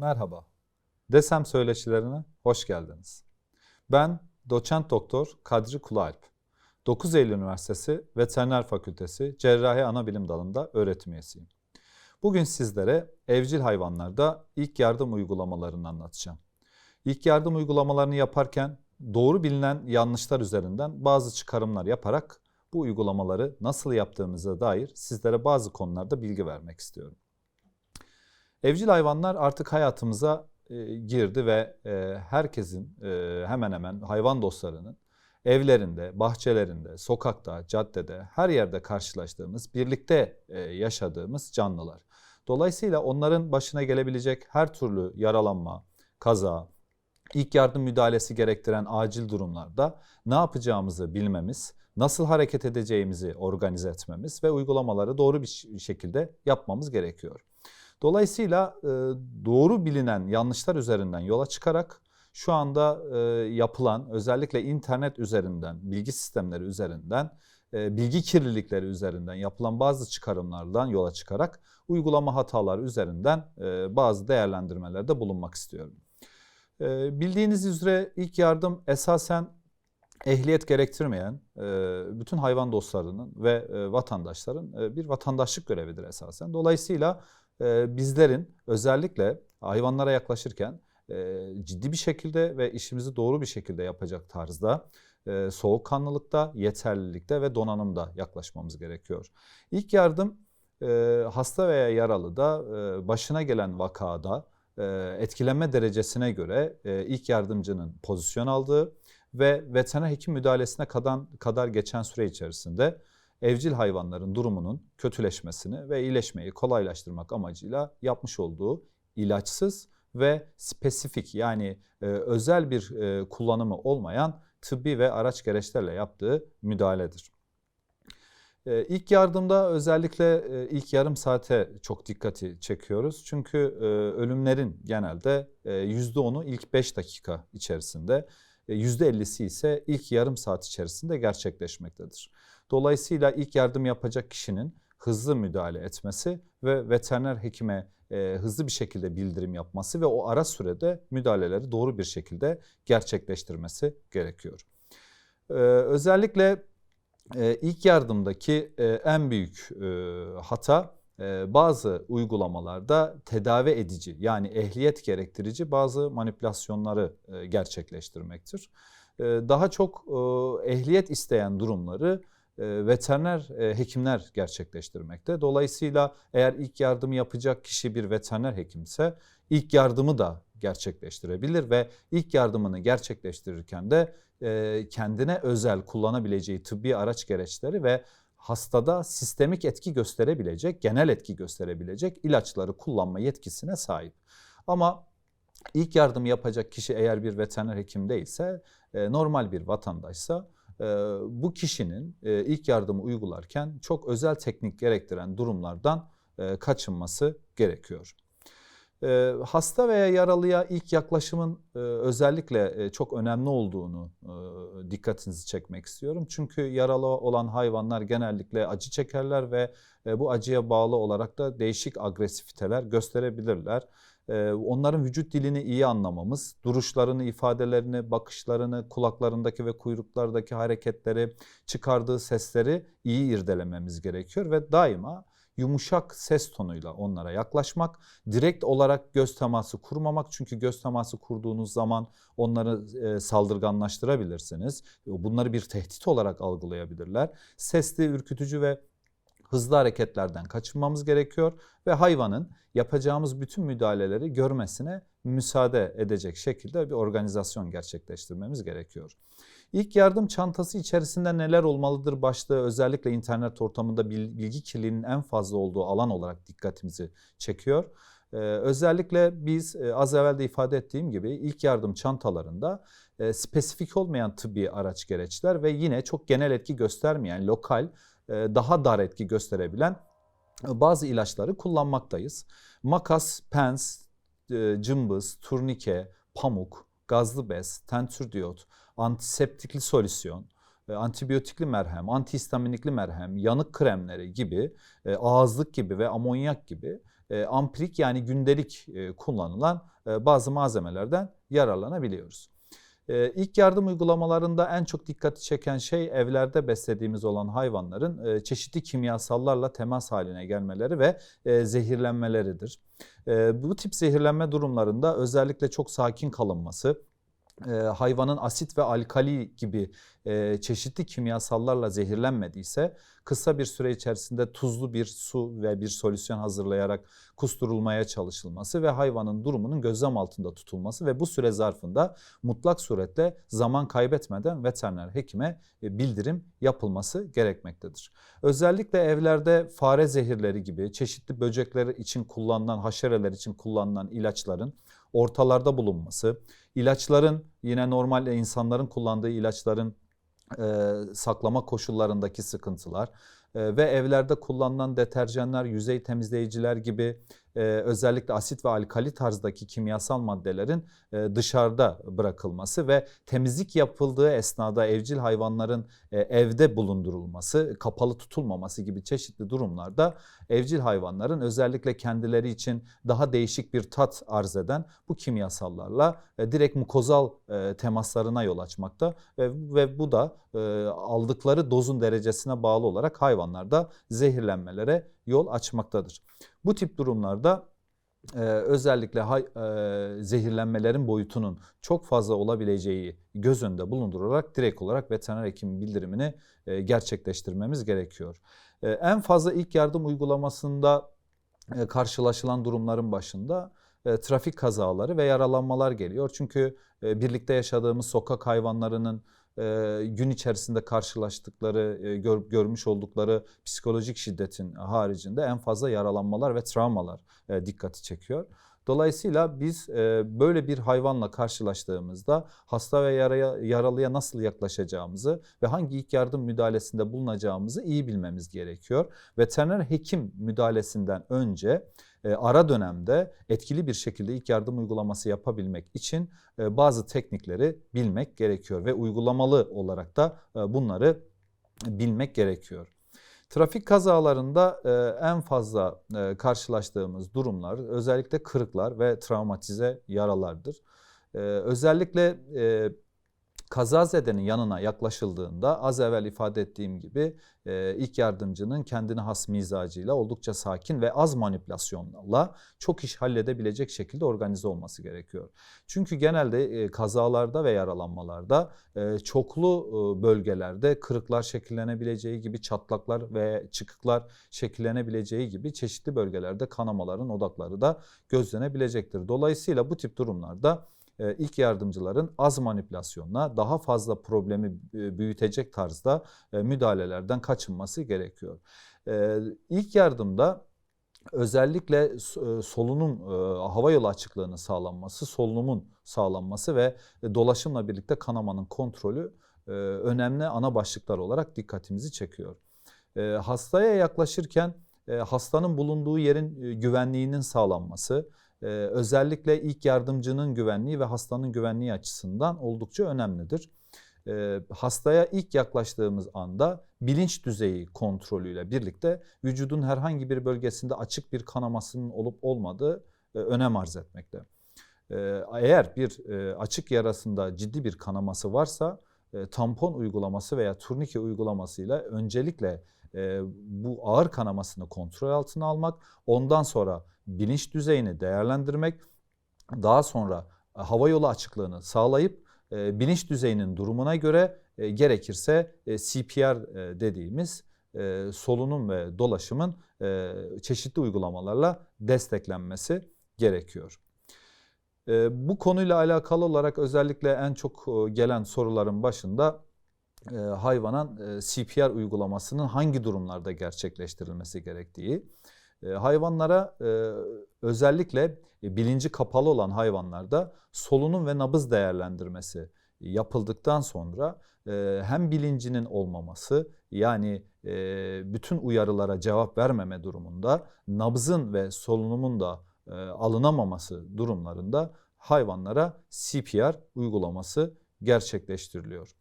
Merhaba. Desem söyleşilerine hoş geldiniz. Ben doçent doktor Kadri Kulalp. 9 Eylül Üniversitesi Veteriner Fakültesi Cerrahi Anabilim Dalı'nda öğretim üyesiyim. Bugün sizlere evcil hayvanlarda ilk yardım uygulamalarını anlatacağım. İlk yardım uygulamalarını yaparken doğru bilinen yanlışlar üzerinden bazı çıkarımlar yaparak bu uygulamaları nasıl yaptığımıza dair sizlere bazı konularda bilgi vermek istiyorum. Evcil hayvanlar artık hayatımıza e, girdi ve e, herkesin e, hemen hemen hayvan dostlarının evlerinde, bahçelerinde, sokakta, caddede, her yerde karşılaştığımız, birlikte yaşadığımız canlılar. Dolayısıyla onların başına gelebilecek her türlü yaralanma, kaza, ilk yardım müdahalesi gerektiren acil durumlarda ne yapacağımızı bilmemiz, nasıl hareket edeceğimizi organize etmemiz ve uygulamaları doğru bir şekilde yapmamız gerekiyor. Dolayısıyla e, doğru bilinen yanlışlar üzerinden yola çıkarak şu anda e, yapılan özellikle internet üzerinden, bilgi sistemleri üzerinden, e, bilgi kirlilikleri üzerinden yapılan bazı çıkarımlardan yola çıkarak uygulama hataları üzerinden e, bazı değerlendirmelerde bulunmak istiyorum. E, Bildiğiniz üzere ilk yardım esasen ehliyet gerektirmeyen e, bütün hayvan dostlarının ve e, vatandaşların e, bir vatandaşlık görevidir esasen. Dolayısıyla e, bizlerin özellikle hayvanlara yaklaşırken e, ciddi bir şekilde ve işimizi doğru bir şekilde yapacak tarzda e, soğukkanlılıkta, yeterlilikte ve donanımda yaklaşmamız gerekiyor. İlk yardım e, hasta veya yaralıda e, başına gelen vakada e, etkilenme derecesine göre e, ilk yardımcının pozisyon aldığı ve veteriner hekim müdahalesine kadar, kadar geçen süre içerisinde evcil hayvanların durumunun kötüleşmesini ve iyileşmeyi kolaylaştırmak amacıyla yapmış olduğu ilaçsız ve spesifik yani e, özel bir e, kullanımı olmayan tıbbi ve araç gereçlerle yaptığı müdahaledir. E, İlk yardımda özellikle e, ilk yarım saate çok dikkati çekiyoruz. Çünkü e, ölümlerin genelde e, %10'u ilk 5 dakika içerisinde, e, %50'si ise ilk yarım saat içerisinde gerçekleşmektedir. Dolayısıyla ilk yardım yapacak kişinin hızlı müdahale etmesi ve veteriner hekime e, hızlı bir şekilde bildirim yapması ve o ara sürede müdahaleleri doğru bir şekilde gerçekleştirmesi gerekiyor. E, özellikle e, ilk yardımdaki e, en büyük e, hata e, bazı uygulamalarda tedavi edici yani ehliyet gerektirici bazı manipülasyonları e, gerçekleştirmektir. E, daha çok e, ehliyet isteyen durumları veteriner e, hekimler gerçekleştirmekte. Dolayısıyla eğer ilk yardımı yapacak kişi bir veteriner hekimse ilk yardımı da gerçekleştirebilir ve ilk yardımını gerçekleştirirken de e, kendine özel kullanabileceği tıbbi araç gereçleri ve hastada sistemik etki gösterebilecek, genel etki gösterebilecek ilaçları kullanma yetkisine sahip. Ama ilk yardım yapacak kişi eğer bir veteriner hekim değilse, e, normal bir vatandaşsa e, bu kişinin e, ilk yardımı uygularken çok özel teknik gerektiren durumlardan e, kaçınması gerekiyor. E, hasta veya yaralıya ilk yaklaşımın e, özellikle çok önemli olduğunu dikkatinizi çekmek istiyorum. Çünkü yaralı olan hayvanlar genellikle acı çekerler ve bu acıya bağlı olarak da değişik agresifiteler gösterebilirler. E, onların vücut dilini iyi anlamamız, duruşlarını, ifadelerini, bakışlarını, kulaklarındaki ve kuyruklardaki hareketleri, çıkardığı sesleri iyi irdelememiz gerekiyor ve daima yumuşak ses tonuyla onlara yaklaşmak, direkt olarak göz teması kurmamak çünkü göz teması kurduğunuz zaman onları e, saldırganlaştırabilirsiniz. Bunları bir tehdit olarak algılayabilirler. Sesli, ürkütücü ve hızlı hareketlerden kaçınmamız gerekiyor ve hayvanın yapacağımız bütün müdahaleleri görmesine müsaade edecek şekilde bir organizasyon gerçekleştirmemiz gerekiyor. İlk yardım çantası içerisinde neler olmalıdır başlığı özellikle internet ortamında bilgi kirliliğinin en fazla olduğu alan olarak dikkatimizi çekiyor. Ee, özellikle biz e, az evvel de ifade ettiğim gibi ilk yardım çantalarında e, spesifik olmayan tıbbi araç gereçler ve yine çok genel etki göstermeyen lokal daha dar etki gösterebilen e, bazı ilaçları kullanmaktayız. Makas, pens, e, cımbız, turnike, pamuk, gazlı bez, tentür diyot, antiseptikli solüsyon, e, antibiyotikli merhem, antihistaminikli merhem, yanık kremleri gibi, e, ağızlık gibi ve amonyak gibi e, ampirik yani gündelik e, kullanılan e, bazı malzemelerden yararlanabiliyoruz. E, İlk yardım uygulamalarında en çok dikkati çeken şey evlerde beslediğimiz olan hayvanların e, çeşitli kimyasallarla temas haline gelmeleri ve e, zehirlenmeleridir. E, Bu tip zehirlenme durumlarında özellikle çok sakin kalınması, e, hayvanın asit ve alkali gibi e, çeşitli kimyasallarla zehirlenmediyse kısa bir süre içerisinde tuzlu bir su ve bir solüsyon hazırlayarak kusturulmaya çalışılması ve hayvanın durumunun gözlem altında tutulması ve bu süre zarfında mutlak suretle zaman kaybetmeden veteriner hekime e, bildirim yapılması gerekmektedir. Özellikle evlerde fare zehirleri gibi çeşitli böcekler için kullanılan, haşereler için kullanılan ilaçların ortalarda bulunması, ilaçların yine normal insanların kullandığı ilaçların e, saklama koşullarındaki sıkıntılar e, ve evlerde kullanılan deterjanlar, yüzey temizleyiciler gibi e, özellikle asit ve alkali tarzdaki kimyasal maddelerin e, dışarıda bırakılması ve temizlik yapıldığı esnada evcil hayvanların e, evde bulundurulması, kapalı tutulmaması gibi çeşitli durumlarda evcil hayvanların özellikle kendileri için daha değişik bir tat arz eden bu kimyasallarla e, direkt mukozal temaslarına yol açmakta ve, bu da aldıkları dozun derecesine bağlı olarak hayvanlarda zehirlenmelere yol açmaktadır. Bu tip durumlarda e, özellikle hay, e, zehirlenmelerin boyutunun çok fazla olabileceği göz önünde bulundurularak direkt olarak veteriner hekimin bildirimini e, gerçekleştirmemiz gerekiyor. E, en fazla ilk yardım uygulamasında e, karşılaşılan durumların başında e, trafik kazaları ve yaralanmalar geliyor. Çünkü e, birlikte yaşadığımız sokak hayvanlarının gün içerisinde karşılaştıkları, e, gör, görmüş oldukları psikolojik şiddetin haricinde en fazla yaralanmalar ve travmalar e, dikkati çekiyor. Dolayısıyla biz e, böyle bir hayvanla karşılaştığımızda hasta ve yaraya, yaralıya nasıl yaklaşacağımızı ve hangi ilk yardım müdahalesinde bulunacağımızı iyi bilmemiz gerekiyor. Veteriner hekim müdahalesinden önce e, ara dönemde etkili bir şekilde ilk yardım uygulaması yapabilmek için e, bazı teknikleri bilmek gerekiyor ve uygulamalı olarak da e, bunları bilmek gerekiyor. Trafik kazalarında e, en fazla e, karşılaştığımız durumlar özellikle kırıklar ve travmatize yaralardır. E, özellikle e, kazazedenin yanına yaklaşıldığında az evvel ifade ettiğim gibi e, ilk yardımcının kendine has mizacıyla oldukça sakin ve az manipülasyonla çok iş halledebilecek şekilde organize olması gerekiyor. Çünkü genelde e, kazalarda ve yaralanmalarda e, çoklu e, bölgelerde kırıklar şekillenebileceği gibi çatlaklar ve çıkıklar şekillenebileceği gibi çeşitli bölgelerde kanamaların odakları da gözlenebilecektir. Dolayısıyla bu tip durumlarda ilk yardımcıların az manipülasyonla daha fazla problemi e, büyütecek tarzda e, müdahalelerden kaçınması gerekiyor. İlk yardımda özellikle solunum hava yolu açıklığının sağlanması, solunumun sağlanması ve dolaşımla birlikte kanamanın kontrolü önemli ana başlıklar olarak dikkatimizi çekiyor. Hastaya yaklaşırken hastanın bulunduğu yerin güvenliğinin sağlanması, e, özellikle ilk yardımcının güvenliği ve hastanın güvenliği açısından oldukça önemlidir. E, hastaya ilk yaklaştığımız anda bilinç düzeyi kontrolüyle birlikte vücudun herhangi bir bölgesinde açık bir kanamasının olup olmadığı e, önem arz etmekte. E, eğer bir e, açık yarasında ciddi bir kanaması varsa e, tampon uygulaması veya turnike uygulamasıyla öncelikle e, bu ağır kanamasını kontrol altına almak, ondan sonra bilinç düzeyini değerlendirmek, daha sonra e, hava yolu açıklığını sağlayıp e, bilinç düzeyinin durumuna göre e, gerekirse CPR dediğimiz solunum ve dolaşımın çeşitli uygulamalarla desteklenmesi gerekiyor. Bu konuyla alakalı olarak özellikle en çok gelen soruların başında e, hayvanın e, CPR uygulamasının hangi durumlarda gerçekleştirilmesi gerektiği. E, hayvanlara e, özellikle e, bilinci kapalı olan hayvanlarda solunum ve nabız değerlendirmesi yapıldıktan sonra e, hem bilincinin olmaması yani e, bütün uyarılara cevap vermeme durumunda nabzın ve solunumun da e, alınamaması durumlarında hayvanlara CPR uygulaması gerçekleştiriliyor.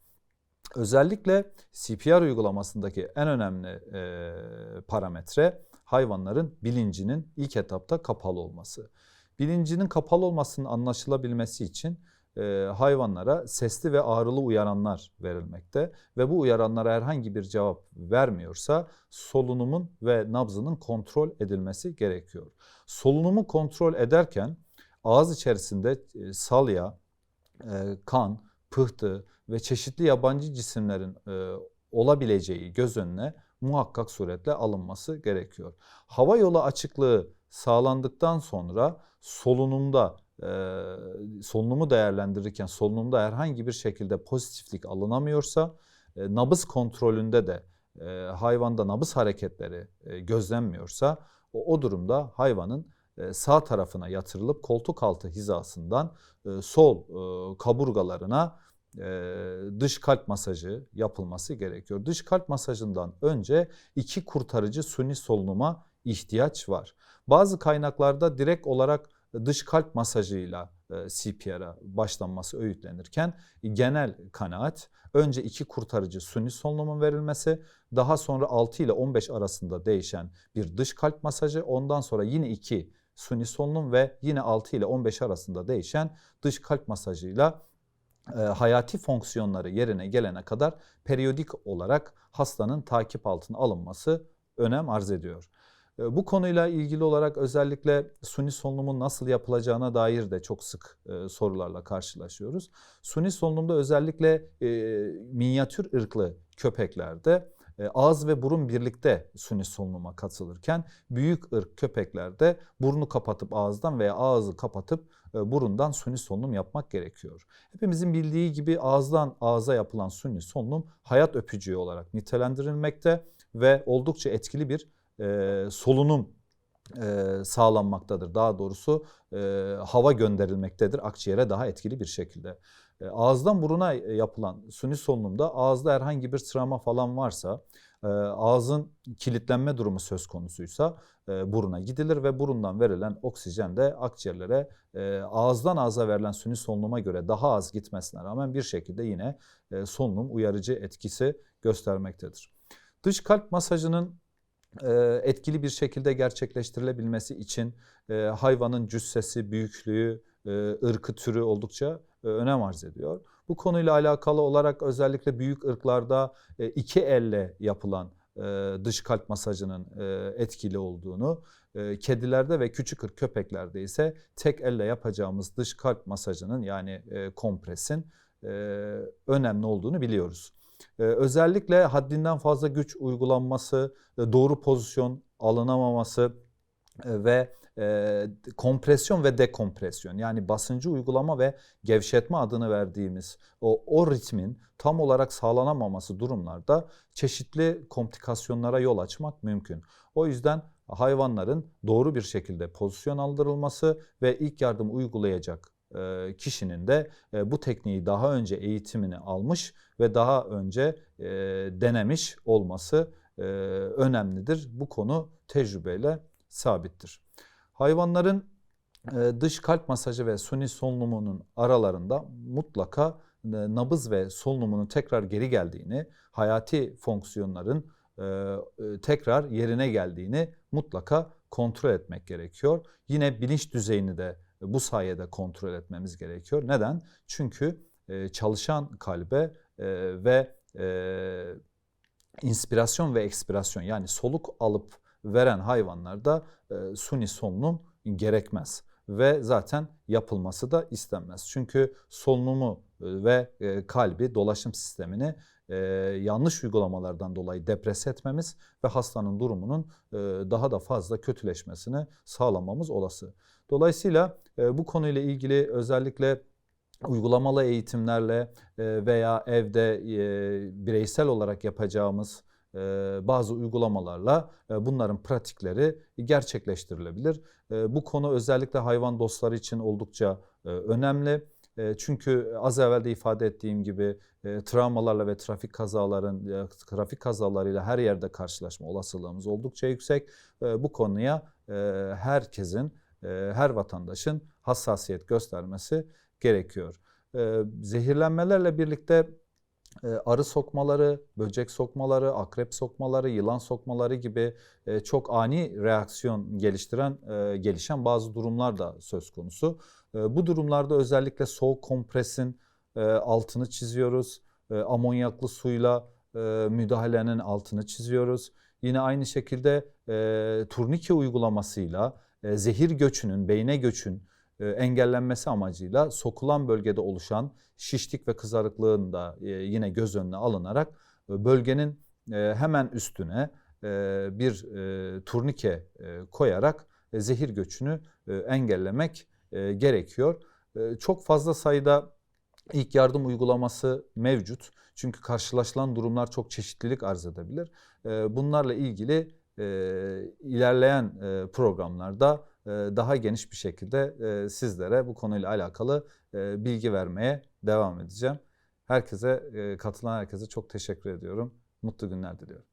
Özellikle CPR uygulamasındaki en önemli e, parametre hayvanların bilincinin ilk etapta kapalı olması. Bilincinin kapalı olmasının anlaşılabilmesi için e, hayvanlara sesli ve ağrılı uyaranlar verilmekte ve bu uyaranlara herhangi bir cevap vermiyorsa solunumun ve nabzının kontrol edilmesi gerekiyor. Solunumu kontrol ederken ağız içerisinde salya, kan, pıhtı ve çeşitli yabancı cisimlerin e, olabileceği göz önüne muhakkak suretle alınması gerekiyor. Hava yolu açıklığı sağlandıktan sonra solunumda e, solunumu değerlendirirken solunumda herhangi bir şekilde pozitiflik alınamıyorsa e, nabız kontrolünde de e, hayvanda nabız hareketleri e, gözlenmiyorsa o, o durumda hayvanın sağ tarafına yatırılıp koltuk altı hizasından e, sol e, kaburgalarına dış kalp masajı yapılması gerekiyor. Dış kalp masajından önce iki kurtarıcı suni solunuma ihtiyaç var. Bazı kaynaklarda direkt olarak dış kalp masajıyla CPR'a başlanması öğütlenirken genel kanaat önce iki kurtarıcı suni solunumun verilmesi, daha sonra 6 ile 15 arasında değişen bir dış kalp masajı, ondan sonra yine iki suni solunum ve yine 6 ile 15 arasında değişen dış kalp masajıyla e, hayati fonksiyonları yerine gelene kadar periyodik olarak hastanın takip altına alınması önem arz ediyor. E, bu konuyla ilgili olarak özellikle suni solunumun nasıl yapılacağına dair de çok sık e, sorularla karşılaşıyoruz. Suni solunumda özellikle e, minyatür ırklı köpeklerde ağız ve burun birlikte suni solunuma katılırken büyük ırk köpeklerde burnu kapatıp ağızdan veya ağzı kapatıp e, burundan suni solunum yapmak gerekiyor. Hepimizin bildiği gibi ağızdan ağza yapılan suni solunum hayat öpücüğü olarak nitelendirilmekte ve oldukça etkili bir e, solunum e, sağlanmaktadır. Daha doğrusu hava gönderilmektedir akciğere daha etkili bir şekilde. E, ağızdan buruna yapılan suni solunumda ağızda herhangi bir travma falan varsa e, ağzın kilitlenme durumu söz konusuysa e, buruna gidilir ve burundan verilen oksijen de akciğerlere ağızdan ağza verilen suni solunuma göre daha az gitmesine rağmen bir şekilde yine solunum uyarıcı etkisi göstermektedir. Dış kalp masajının etkili bir şekilde gerçekleştirilebilmesi için hayvanın cüssesi, büyüklüğü, ırkı türü oldukça önem arz ediyor. Bu konuyla alakalı olarak özellikle büyük ırklarda iki elle yapılan dış kalp masajının etkili olduğunu, kedilerde ve küçük ırk köpeklerde ise tek elle yapacağımız dış kalp masajının yani kompresin önemli olduğunu biliyoruz. Özellikle haddinden fazla güç uygulanması, doğru pozisyon alınamaması ve e, kompresyon ve dekompresyon yani basıncı uygulama ve gevşetme adını verdiğimiz o, o ritmin tam olarak sağlanamaması durumlarda çeşitli komplikasyonlara yol açmak mümkün. O yüzden hayvanların doğru bir şekilde pozisyon aldırılması ve ilk yardım uygulayacak kişinin de bu tekniği daha önce eğitimini almış ve daha önce denemiş olması önemlidir. Bu konu tecrübeyle sabittir. Hayvanların e, dış kalp masajı ve suni solunumunun aralarında mutlaka e, nabız ve solunumunun tekrar geri geldiğini, hayati fonksiyonların e, tekrar yerine geldiğini mutlaka kontrol etmek gerekiyor. Yine bilinç düzeyini de bu sayede kontrol etmemiz gerekiyor. Neden? Çünkü çalışan kalbe ve inspirasyon ve ekspirasyon yani soluk alıp veren hayvanlarda e, suni solunum gerekmez ve zaten yapılması da istenmez. Çünkü solunumu e, ve e, kalbi, dolaşım sistemini yanlış uygulamalardan dolayı depres etmemiz ve hastanın durumunun daha da fazla kötüleşmesini sağlamamız olası. Dolayısıyla bu konuyla ilgili özellikle uygulamalı eğitimlerle veya evde bireysel olarak yapacağımız bazı uygulamalarla bunların pratikleri gerçekleştirilebilir. Bu konu özellikle hayvan dostları için oldukça önemli. Çünkü az evvel de ifade ettiğim gibi travmalarla ve trafik kazaların trafik kazalarıyla her yerde karşılaşma olasılığımız oldukça yüksek. Bu konuya herkesin, her vatandaşın hassasiyet göstermesi gerekiyor. Zehirlenmelerle birlikte arı sokmaları, böcek sokmaları, akrep sokmaları, yılan sokmaları gibi e, çok ani reaksiyon geliştiren, e, gelişen bazı durumlar da söz konusu. E, Bu durumlarda özellikle soğuk kompresin altını çiziyoruz. Amonyaklı suyla müdahalenin altını çiziyoruz. Yine aynı şekilde turnike uygulamasıyla zehir göçünün, beyne göçün engellenmesi amacıyla sokulan bölgede oluşan şişlik ve kızarıklığın da e, yine göz önüne alınarak e, bölgenin e, hemen üstüne e, bir e, turnike e, koyarak e, zehir göçünü e, engellemek e, gerekiyor. E, çok fazla sayıda ilk yardım uygulaması mevcut. Çünkü karşılaşılan durumlar çok çeşitlilik arz edebilir. E, bunlarla ilgili e, ilerleyen e, programlarda e, daha geniş bir şekilde e, sizlere bu konuyla alakalı e, bilgi vermeye devam edeceğim. Herkese, e, katılan herkese çok teşekkür ediyorum. Mutlu günler diliyorum.